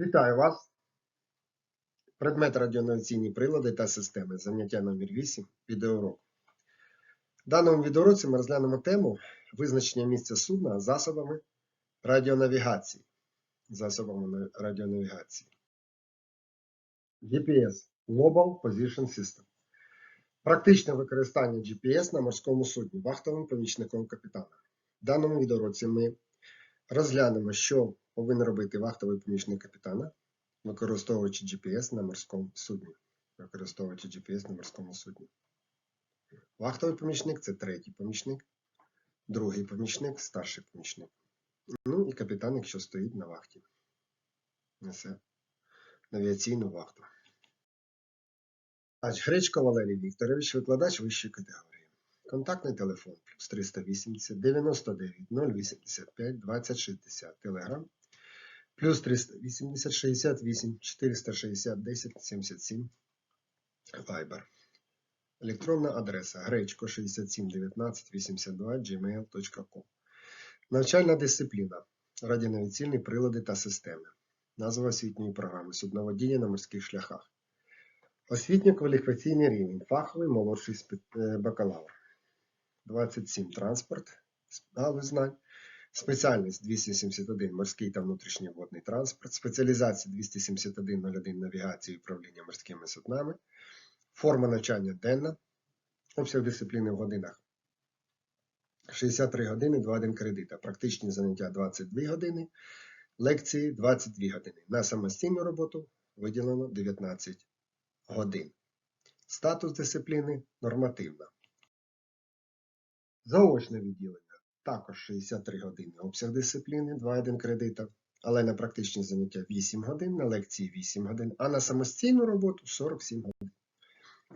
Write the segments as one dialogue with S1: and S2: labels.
S1: Вітаю вас! Предмет радіонавіційні прилади та системи. Заняття номер 8 відеоурок. В даному відеоуроці ми розглянемо тему визначення місця судна засобами радіонавігації. Засобами радіонавігації. GPS Global Position System. Практичне використання GPS на морському судні вахтовим помічником капітана. В даному відеоуроці ми розглянемо, що повинен робити вахтовий помічник капітана, використовуючи GPS на морському судні. Використовуючи GPS на морському судні. Вахтовий помічник це третій помічник, другий помічник, старший помічник. Ну і капітан, якщо стоїть на вахті. Несе навіаційну вахту. Ач Гречко Валерій Вікторович, викладач вищої категорії. Контактний телефон плюс 380 99 085 2060 Телеграм плюс 380 68 460 10 77 Viber. Електронна адреса гречко 6719 82 gmail.com. Навчальна дисципліна. Радіонавіційні прилади та системи. Назва освітньої програми Судноводіння на морських шляхах. Освітньо-кваліфікаційний рівень. Фаховий молодший е, бакалавр. 27 транспорт. Знань. Спеціальність 271 морський та внутрішній водний транспорт. Спеціалізація 27101 навігація і управління морськими суднами. Форма навчання денна. Обсяг дисципліни в годинах 63 години, 2 кредита. Практичні заняття 22 години. Лекції 22 години. На самостійну роботу виділено 19 годин. Статус дисципліни нормативна. Заочне відділення також 63 години. Обсяг дисципліни 2,1 кредита. Але на практичні заняття 8 годин, на лекції 8 годин, а на самостійну роботу 47 годин.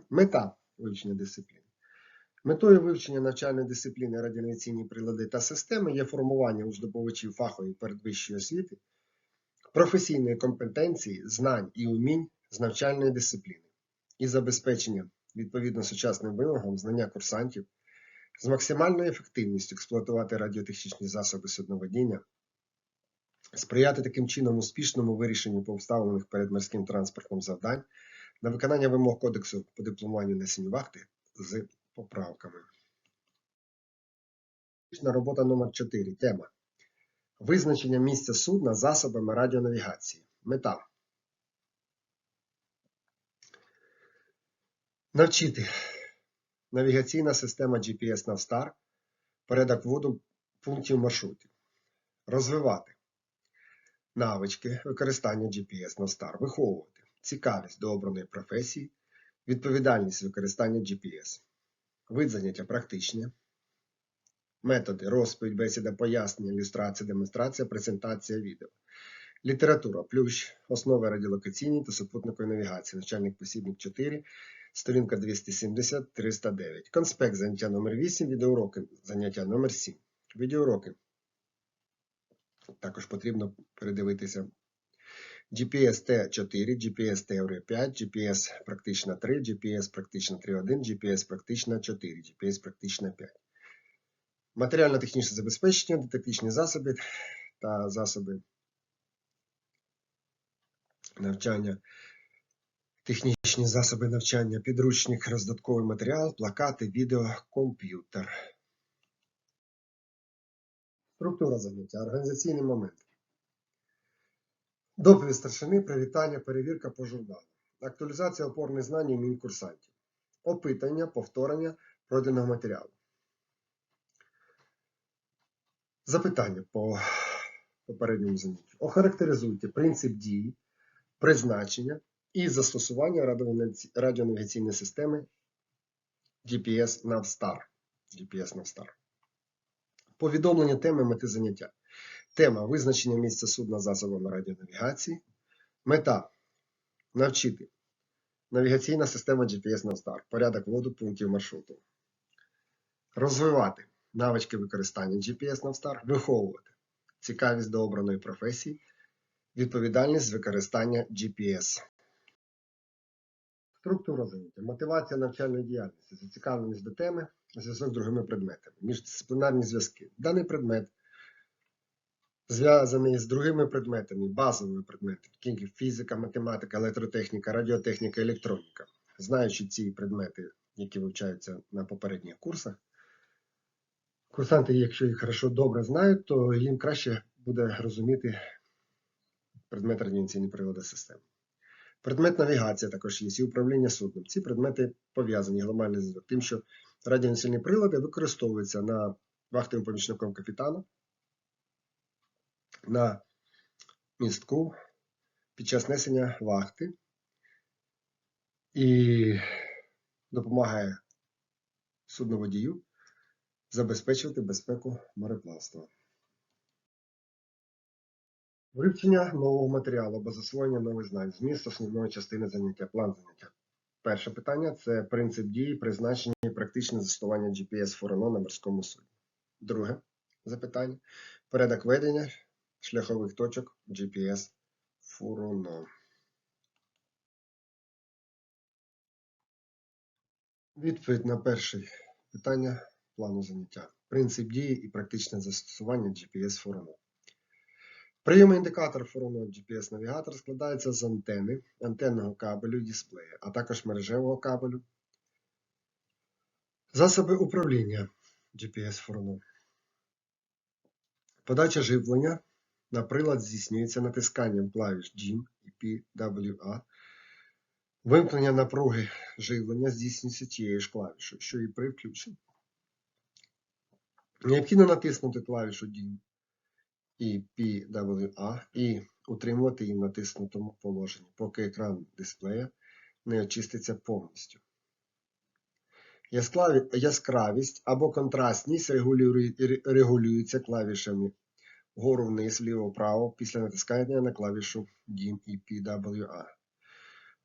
S1: Мета вивчення дисципліни. Метою вивчення навчальної дисципліни радіонавіційні прилади та системи є формування у здобувачів фахової передвищої освіти, професійної компетенції, знань і умінь з навчальної дисципліни і забезпечення відповідно сучасним вимогам знання курсантів з максимальною ефективністю експлуатувати радіотехнічні засоби судноводіння, сприяти таким чином успішному вирішенню повставлених перед морським транспортом завдань на виконання вимог Кодексу по дипломуванню несення вахти з поправками. Робота номер 4 Тема. Визначення місця судна засобами радіонавігації. Мета. Навчити навігаційна система GPS Navstar, порядок вводу пунктів маршрутів. Розвивати навички використання GPS Navstar, виховувати цікавість до обраної професії, відповідальність використання GPS, вид заняття практичне, методи, розповідь, бесіда, пояснення, ілюстрація, демонстрація, презентація відео. Література, плющ, основи радіолокаційні та супутникової навігації, начальник посібник 4, сторінка 270-309. Конспект заняття номер 8, відеоуроки заняття номер 7. Відеоуроки. Також потрібно передивитися GPS T4, GPS Теорія 5, GPS практична 3, GPS практична 3.1, GPS практична 4, GPS практична 5. Матеріально-технічне забезпечення, дидактичні засоби та засоби навчання, технічні засоби навчання, підручник, роздатковий матеріал, плакати, відео, комп'ютер. Структура заняття, організаційний момент. Доповідь старшини, привітання, перевірка по журналу. Актуалізація опорних знань і курсантів. Опитання, повторення пройденого матеріалу. Запитання по попередньому заняттю. Охарактеризуйте принцип дії, призначення і застосування радіонавігаційної системи GPS Navstar. GPS Navstar. Повідомлення теми мети заняття. Тема визначення місця судна засобами радіонавігації. Мета навчити. Навігаційна система GPS Navstar. Порядок вводу пунктів маршруту. Розвивати навички використання GPS Navstar. Виховувати цікавість до обраної професії. Відповідальність з використання GPS. Структура заняття. Мотивація навчальної діяльності. Зацікавленість до теми. Зв'язок з другими предметами. Міждисциплінарні зв'язки. Даний предмет зв'язаний з другими предметами, базовими предметами, такі фізика, математика, електротехніка, радіотехніка, електроніка. Знаючи ці предмети, які вивчаються на попередніх курсах, курсанти, якщо їх хорошо добре знають, то їм краще буде розуміти предмет радіаційні прилади системи. Предмет навігація також є і управління судном. Ці предмети пов'язані глобальний зв'язок, тим, що радіонацільні прилади використовуються на вахтовим помічником капітана, на містку під час несення вахти і допомагає судноводію забезпечувати безпеку мореплавства. Вивчення нового матеріалу або засвоєння нових знань, зміст основної частини заняття, план заняття. Перше питання це принцип дії, призначення і практичне застосування GPS Фороно на морському судні. Друге запитання порядок ведення шляхових точок GPS Фуроно. Відповідь на перше питання плану заняття. Принцип дії і практичне застосування GPS Фуроно. Прийомний індикатор Фуроно GPS-навігатор складається з антени, антенного кабелю і дисплея, а також мережевого кабелю. Засоби управління GPS Фуроно. Подача живлення на прилад здійснюється натисканням клавіш DIM і PWA. Вимкнення напруги живлення здійснюється тією ж клавішою, що і при включенні. Необхідно натиснути клавішу DIM і PWA і утримувати її в натиснутому положенні, поки екран дисплея не очиститься повністю. Яскравість або контрастність регулюється клавішами вгору вниз, вліво вправо після натискання на клавішу DIM і PWA.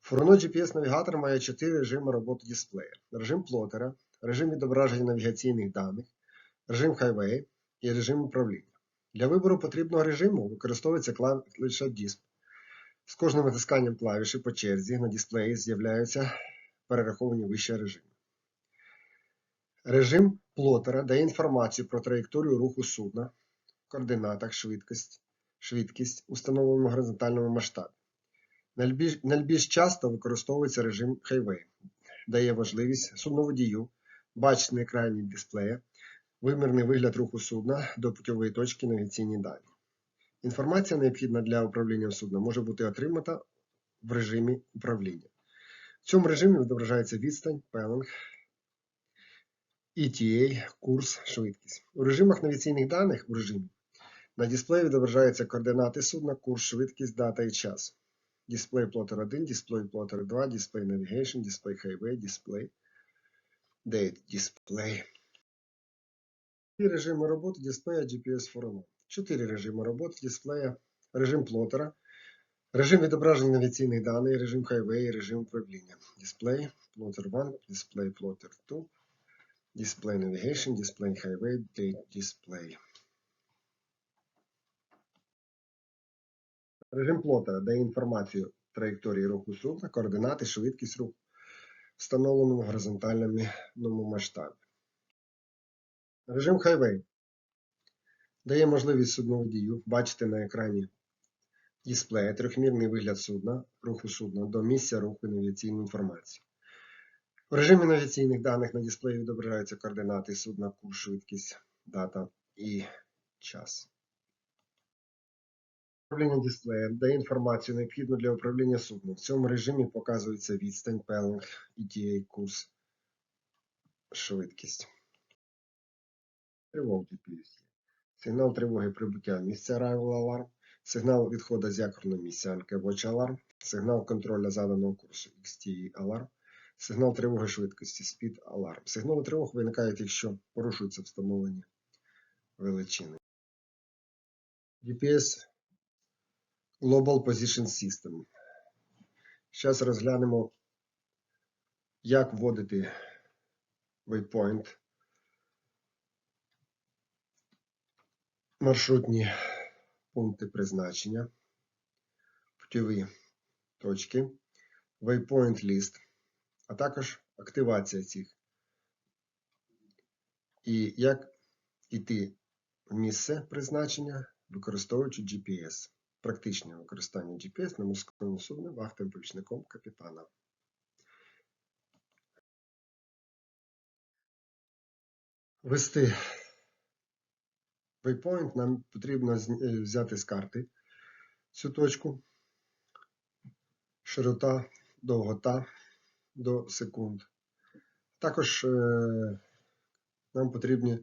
S1: Фурно GPS-навігатор має чотири режими роботи дисплея: режим плотера, режим відображення навігаційних даних, режим Highway і режим управління. Для вибору потрібного режиму використовується клавіша DISP. З кожним натисканням клавіші по черзі на дисплеї з'являються перераховані вище режими. Режим плотера дає інформацію про траєкторію руху судна, координатах, швидкість, швидкість установленому горизонтальному масштабі. Найбільш, найбільш часто використовується режим Highway, дає можливість судноводію бачити на екрані дисплея вимірний вигляд руху судна до путьової точки навігаційні дані. Інформація, необхідна для управління судном, може бути отримана в режимі управління. В цьому режимі відображається відстань, пелинг, ETA, курс, швидкість. У режимах навігаційних даних у режимі на дисплеї відображаються координати судна, курс, швидкість, дата і час. Дисплей плотер 1, дисплей плотер 2, дисплей navigation, дисплей highway, дисплей date, дисплей. І режими роботи дисплея GPS Фороно. Чотири режими роботи дисплея. Режим плотера, режим відображення навігаційних даних, режим і режим управління. Дисплей, плотер 1, дисплей плотер 2, дисплей navigation, дисплей date, дисплей. Режим плотера дає інформацію траєкторії руху судна, координати, швидкість руху, встановленому в горизонтальному масштабі. Режим Highway дає можливість судноводію бачити на екрані дисплея трьохмірний вигляд судна, руху судна до місця руху і навігаційну інформацію. В режимі навігаційних даних на дисплеї відображаються координати судна, курс, швидкість, дата і час. Управління дисплеєм дає інформацію необхідну для управління судном. В цьому режимі показується відстань, пелинг, ETA, курс, швидкість. Тривог GPS. Сигнал тривоги прибуття місця Arrival Alarm, сигнал відходу з якорного місця Watch Alarm, сигнал контроля заданого курсу XTE Alarm, сигнал тривоги швидкості Speed Alarm. Сигнали тривог виникають, якщо порушуються встановлені величини. GPS Global Position System. Зараз розглянемо, як вводити waypoint маршрутні пункти призначення, путьові точки, waypoint list, а також активація цих. І як йти в місце призначення використовуючи GPS. Практичне використання GPS на морському судні вахтовим помічником капітана. Ввести waypoint нам потрібно е, взяти з карти цю точку, широта, довгота до секунд. Також е, нам потрібні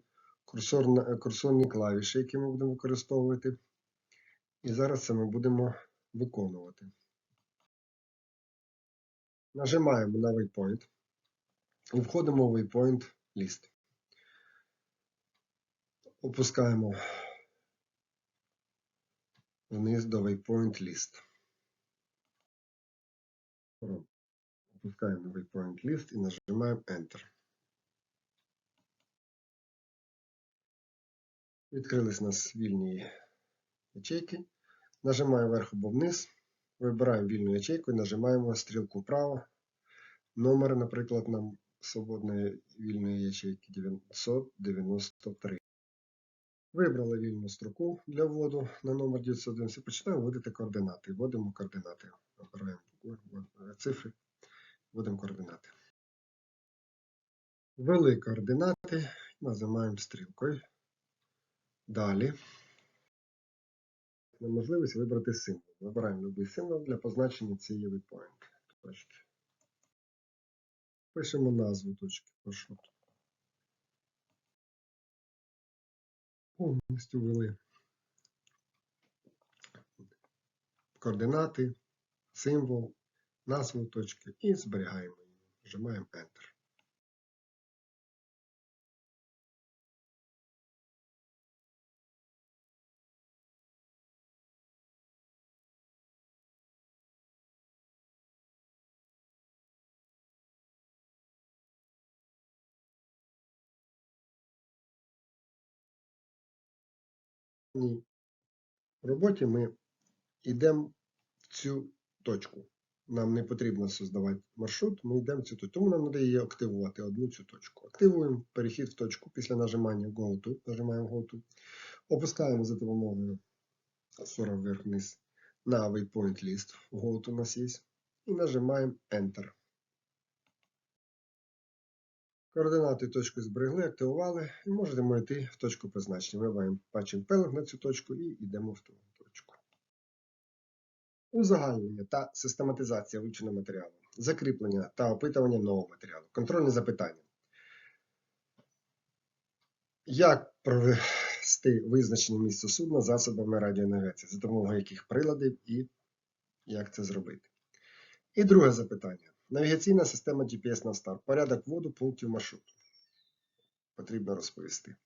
S1: курсорні клавіші, які ми будемо використовувати. І зараз це ми будемо виконувати. Нажимаємо на waypoint і входимо в waypoint list. Опускаємо вниз до waypoint list. Опускаємо waypoint list і нажимаємо Enter. Відкрились у нас вільні ячейки. Нажимаємо вверх або вниз, вибираємо вільну ячейку і нажимаємо стрілку вправо. Номер, наприклад, нам свободної вільної ячейки 993. Вибрали вільну строку для вводу на номер 911 і починаємо вводити координати. Вводимо координати. Обираємо вводимо цифри, вводимо координати. Ввели координати, нажимаємо стрілкою. Далі. На можливість вибрати символ. Вибираємо будь-який символ для позначення цієї waypoint точки. Пишемо назву точки маршруту. Повністю ввели координати, символ, назву точки і зберігаємо її. Нажимаємо Enter. Ні. В роботі ми йдемо в цю точку. Нам не потрібно создавати маршрут, ми йдемо в цю точку. Тому нам треба її активувати, одну цю точку. Активуємо перехід в точку після нажимання Go to. Нажимаємо Go to. Опускаємо за допомогою курсора вверх-вниз на waypoint list. Go to у нас є. І нажимаємо Enter. Координати точки зберегли, активували і можемо йти в точку призначення. Вибираємо бачимо пелинг на цю точку і йдемо в ту точку. Узагальнення та систематизація вивченого матеріалу, закріплення та опитування нового матеріалу, контрольні запитання. Як провести визначення місця судна засобами радіонавігації, за допомогою яких приладів і як це зробити? І друге запитання. Навігаційна система GPS Navstar. Порядок вводу пунктів маршруту. Потрібно розповісти.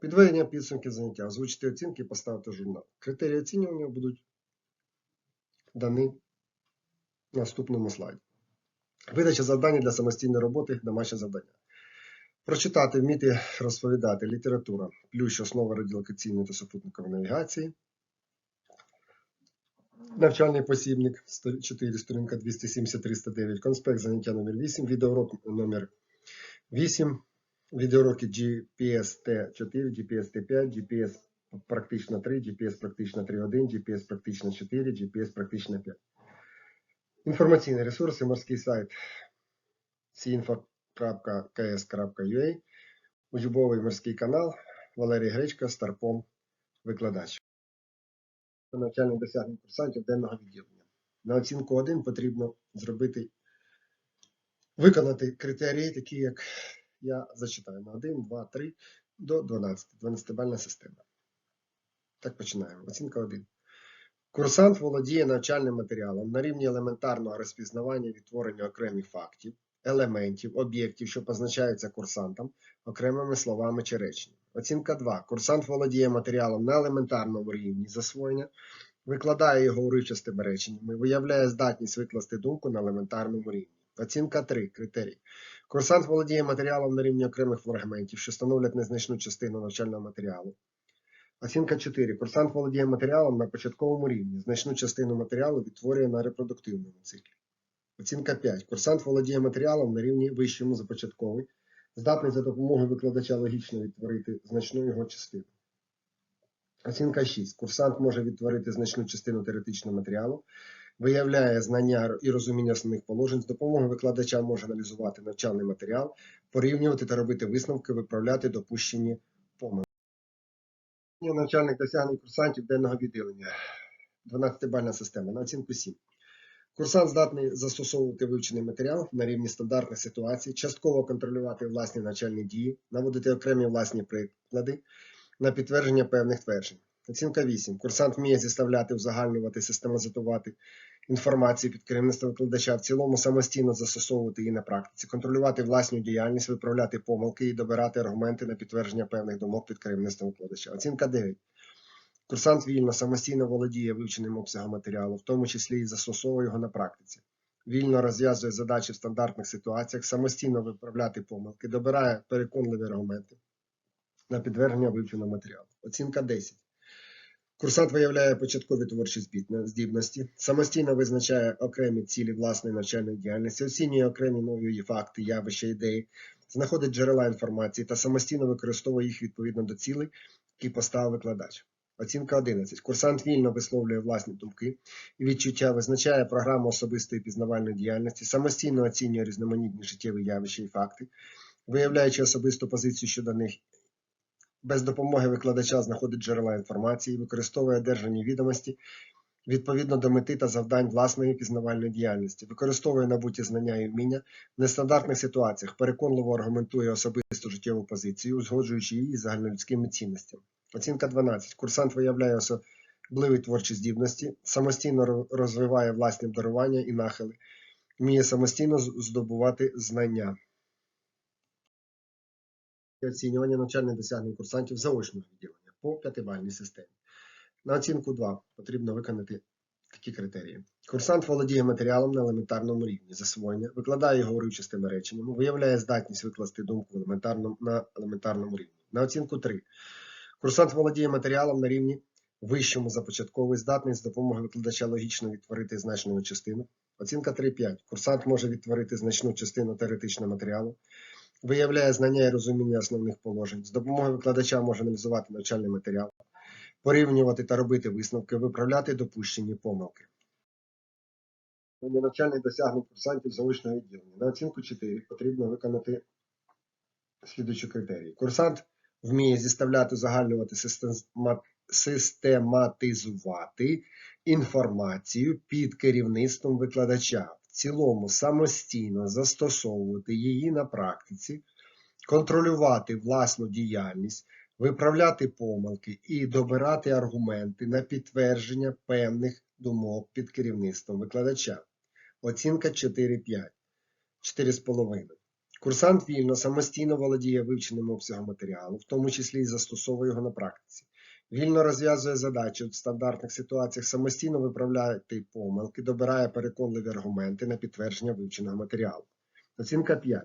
S1: Підведення підсумків заняття. Озвучити оцінки і поставити журнал. Критерії оцінювання будуть дані в наступному слайді. Видача завдання для самостійної роботи, домашнє завдання. Прочитати, вміти розповідати література, плющ основи радіолокаційної та супутникової навігації. Навчальний посібник 4, сторінка 270-309, конспект заняття номер 8, відеоурок номер 8, відеоуроки GPS T4, GPS T5, GPS практично 3, GPS практично 3.1, GPS практично 4, GPS практично 5. Інформаційні ресурси, морський сайт sinfo.ks.ua, учбовий морський канал, Валерій Гречка, Старпом, викладач навчальних досягнень курсантів денного відділення. На оцінку 1 потрібно зробити, виконати критерії, такі як я зачитаю на 1, 2, 3 до 12. 12-бальна система. Так починаємо. Оцінка 1. Курсант володіє навчальним матеріалом на рівні елементарного розпізнавання відтворення окремих фактів, елементів, об'єктів, що позначаються курсантом, окремими словами чи реченнями. Оцінка 2. Курсант володіє матеріалом на елементарному рівні засвоєння, викладає його уривчастими реченнями, виявляє здатність викласти думку на елементарному рівні. Оцінка 3. Критерій. Курсант володіє матеріалом на рівні окремих фрагментів, що становлять незначну частину навчального матеріалу. Оцінка 4. Курсант володіє матеріалом на початковому рівні. Значну частину матеріалу відтворює на репродуктивному циклі. Оцінка 5. Курсант володіє матеріалом на рівні вищому за початковий, здатний за допомогою викладача логічно відтворити значну його частину. Оцінка 6. Курсант може відтворити значну частину теоретичного матеріалу, виявляє знання і розуміння основних положень, з допомогою викладача може аналізувати навчальний матеріал, порівнювати та робити висновки, виправляти допущені помилки. Навчальних досягнень курсантів денного відділення. 12-бальна система на оцінку 7. Курсант здатний застосовувати вивчений матеріал на рівні стандартних ситуацій, частково контролювати власні навчальні дії, наводити окремі власні приклади на підтвердження певних тверджень. Оцінка 8. Курсант вміє зіставляти, узагальнювати, систематизувати інформацію під керівництвом викладача, в цілому самостійно застосовувати її на практиці, контролювати власну діяльність, виправляти помилки і добирати аргументи на підтвердження певних думок під керівництвом викладача. Оцінка 9. Курсант вільно самостійно володіє вивченим обсягом матеріалу, в тому числі і застосовує його на практиці. Вільно розв'язує задачі в стандартних ситуаціях, самостійно виправляти помилки, добирає переконливі аргументи на підтвердження вивченого матеріалу. Оцінка 10. Курсант виявляє початкові творчі здібності, самостійно визначає окремі цілі власної навчальної діяльності, оцінює окремі нові факти, явища, ідеї, знаходить джерела інформації та самостійно використовує їх відповідно до цілей, які поставив викладач. Оцінка 11. Курсант вільно висловлює власні думки і відчуття, визначає програму особистої пізнавальної діяльності, самостійно оцінює різноманітні життєві явища і факти, виявляючи особисту позицію щодо них, без допомоги викладача знаходить джерела інформації, використовує одержані відомості відповідно до мети та завдань власної пізнавальної діяльності, використовує набуті знання і вміння в нестандартних ситуаціях, переконливо аргументує особисту життєву позицію, узгоджуючи її з загальнолюдськими цінностями. Оцінка 12. Курсант виявляє особливі творчі здібності, самостійно розвиває власні обдарування і нахили, вміє самостійно здобувати знання. І Оцінювання навчальних досягнень курсантів заочного відділення по п'ятибальній системі. На оцінку 2 потрібно виконати такі критерії. Курсант володіє матеріалом на елементарному рівні засвоєння, викладає його уривчастими реченнями, виявляє здатність викласти думку на елементарному рівні. На оцінку 3. Курсант володіє матеріалом на рівні вищому започатковий, здатний з допомогою викладача логічно відтворити значну частину. Оцінка 3-5. Курсант може відтворити значну частину теоретичного матеріалу, виявляє знання і розуміння основних положень. З допомогою викладача може аналізувати навчальний матеріал, порівнювати та робити висновки, виправляти допущені помилки. Для навчальних досягнень курсантів заочного відділення. На оцінку 4 потрібно виконати слідуючі критерії. Курсант вміє зіставляти, узагальнювати, система- систематизувати інформацію під керівництвом викладача, в цілому самостійно застосовувати її на практиці, контролювати власну діяльність, виправляти помилки і добирати аргументи на підтвердження певних думок під керівництвом викладача. Оцінка 4-5, 4,5. Курсант вільно самостійно володіє вивченим обсягом матеріалу, в тому числі і застосовує його на практиці. Вільно розв'язує задачі в стандартних ситуаціях, самостійно виправляє ті помилки, добирає переконливі аргументи на підтвердження вивченого матеріалу. Оцінка 5.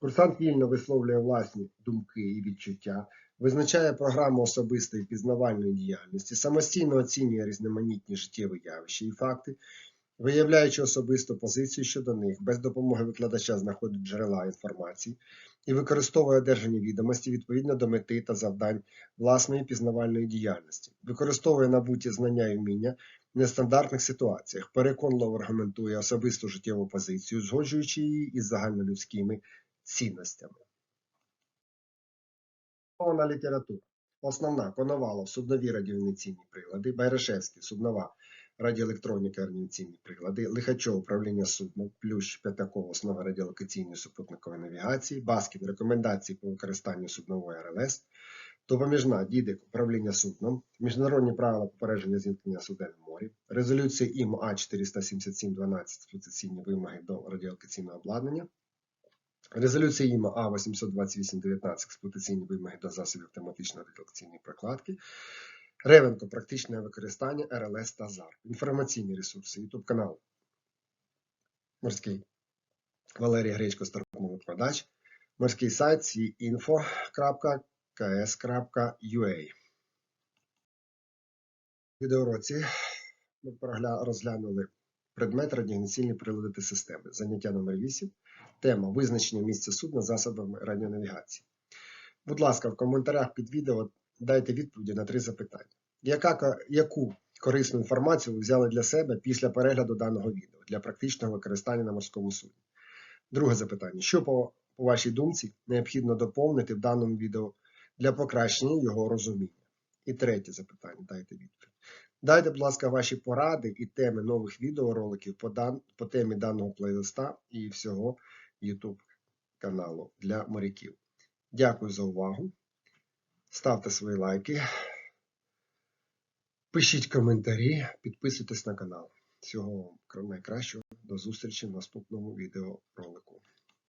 S1: Курсант вільно висловлює власні думки і відчуття, визначає програму особистої пізнавальної діяльності, самостійно оцінює різноманітні життєві явища і факти, виявляючи особисту позицію щодо них, без допомоги викладача знаходить джерела інформації і використовує одержані відомості відповідно до мети та завдань власної пізнавальної діяльності, використовує набуті знання і вміння в нестандартних ситуаціях, переконливо аргументує особисту життєву позицію, згоджуючи її із загальнолюдськими цінностями. Література. Основна. Коновалов, суднові радіоінерційні прилади, Байрашевський, суднова радіоелектроніка радіоінерційні прилади, Лихачов, управління судном, Плющ, П'ятаков, основа радіолокаційної супутникової навігації, Баскін, рекомендації по використанню суднової РЛС, Допоміжна Дідик, управління судном, Міжнародні правила попередження зіткнення суден в морі, резолюція ІМО А477-12 експлуатаційні вимоги до радіолокаційного обладнання, Резолюція ІМА А828-19 експлуатаційні вимоги до засобів автоматичної радіолокаційної прокладки. Ревенко практичне використання РЛС та ЗАР. Інформаційні ресурси. YouTube канал Морський. Валерій Гречко, стартовий викладач. Морський сайт info.ks.ua. В відеоуроці ми розглянули предмет радіонацільні прилади та системи. Заняття номер 8. Тема визначення місця судна засобами радіонавігації. Будь ласка, в коментарях під відео дайте відповіді на три запитання. Яка, яку корисну інформацію ви взяли для себе після перегляду даного відео для практичного використання на морському судні? Друге запитання. Що, по, по вашій думці, необхідно доповнити в даному відео для покращення його розуміння? І третє запитання. Дайте відповідь. Дайте, будь ласка, ваші поради і теми нових відеороликів по, дан, по темі даного плейлиста і всього YouTube каналу для моряків. Дякую за увагу. Ставте свої лайки, пишіть коментарі, підписуйтесь на канал. Всього вам найкращого. До зустрічі в наступному відеоролику.